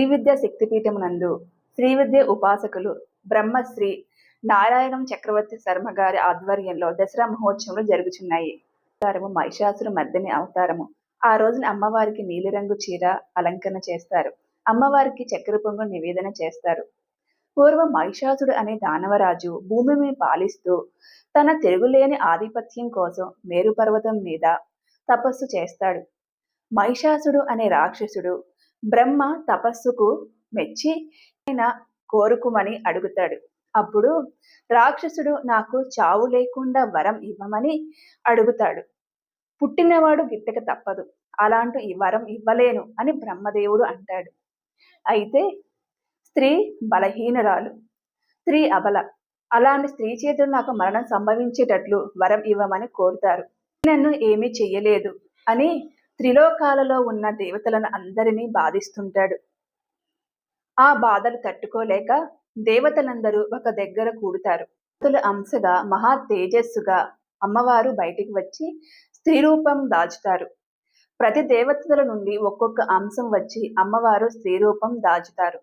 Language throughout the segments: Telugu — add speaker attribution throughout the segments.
Speaker 1: విద్యా శక్తిపీఠం నందు శ్రీ విద్య ఉపాసకులు బ్రహ్మశ్రీ నారాయణం చక్రవర్తి శర్మ గారి ఆధ్వర్యంలో దసరా మహోత్సవాలు జరుగుచున్నాయి. అవతారము మహిషాసుర మర్దిని అవతారము. ఆ రోజున అమ్మవారికి నీలిరంగు చీర అలంకరణ చేస్తారు. అమ్మవారికి చక్కెర పొంగు నివేదన చేస్తారు. పూర్వం మహిషాసుడు అనే దానవరాజు భూమిని పాలిస్తూ తన తిరుగులేని ఆధిపత్యం కోసం మేరుపర్వతం మీద తపస్సు చేస్తాడు. మహిషాసుడు అనే రాక్షసుడు బ్రహ్మ తపస్సుకు మెచ్చి ఆయన కోరుకుమని అడుగుతాడు. అప్పుడు రాక్షసుడు నాకు చావు లేకుండా వరం ఇవ్వమని అడుగుతాడు. పుట్టినవాడు గిట్టక తప్పదు. అలాంటి ఈ వరం ఇవ్వలేను అని బ్రహ్మదేవుడు అంటాడు. అయితే స్త్రీ బలహీనరాలు స్త్రీ అబల అలాంటి స్త్రీ చేతులు నాకు మరణం సంభవించేటట్లు వరం ఇవ్వమని కోరుతారు. నన్ను ఏమీ చెయ్యలేదు అని త్రిలోకాలలో ఉన్న దేవతలను అందరినీ బాధిస్తుంటాడు. ఆ బాధలు తట్టుకోలేక దేవతలందరూ ఒక దగ్గర కూడుతారు. దేవతల అంశగా మహా తేజస్సుగా అమ్మవారు బయటికి వచ్చి స్త్రీ రూపం దాచుతారు. ప్రతి దేవతల నుండి ఒక్కొక్క అంశం వచ్చి అమ్మవారు స్త్రీ రూపం దాచుతారు.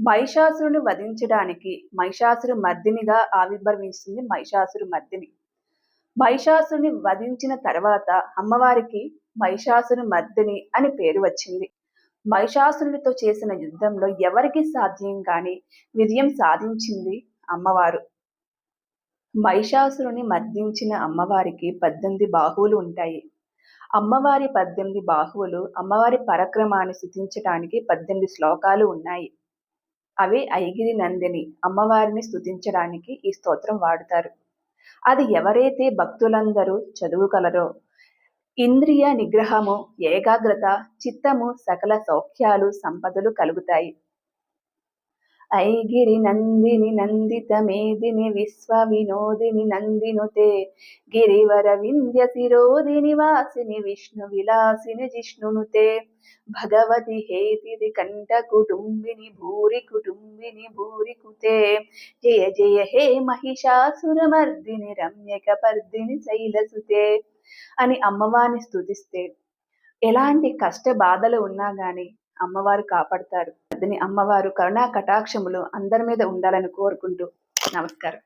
Speaker 1: మహిషాసురుని వధించడానికి మహిషాసురు మర్దినిగా ఆవిర్భవిస్తుంది మహిషాసురు మర్దిని. మహిషాసురుని వధించిన తర్వాత అమ్మవారికి మహిషాసుని మర్దిని అని పేరు వచ్చింది. మహిషాసురునితో చేసిన యుద్ధంలో ఎవరికి సాధ్యం కాని విజయం సాధించింది అమ్మవారు. మహిషాసురుని మర్దించిన అమ్మవారికి పద్దెనిమిది బాహువులు ఉంటాయి. అమ్మవారి పద్దెనిమిది బాహువులు అమ్మవారి పరక్రమాన్ని స్థుతించడానికి పద్దెనిమిది శ్లోకాలు ఉన్నాయి. అవి ఐగిరి నందిని అమ్మవారిని స్థుతించడానికి ఈ స్తోత్రం వాడుతారు. అది ఎవరైతే భక్తులందరూ చదువుగలరో ఇంద్రియ నిగ్రహము ఏకాగ్రత చిత్తము సకల సౌఖ్యాలు సంపదలు కలుగుతాయి. ఐగిరి నందిని నందిత మేదిని విశ్వ వినోదిని నందినుతే. గిరివర వింధ్య శిరోదిని వాసిని విష్ణు విలాసిని జిష్ణునుతే. భగవతి హేతిది కంఠ కుటుంబిని భూరి కుటుంబిని భూరి కుతే జయ జయ హే మహిషాసురమర్దిని రమ్యక పర్దిని శైలసుతే. అని అమ్మవారిని స్తుతిస్తే. ఎలాంటి కష్ట బాధలు ఉన్నా గాని అమ్మవారు కాపాడతారు. అదని అమ్మవారు కరుణా కటాక్షములు అందరి మీద ఉండాలని కోరుకుంటూ నమస్కారం.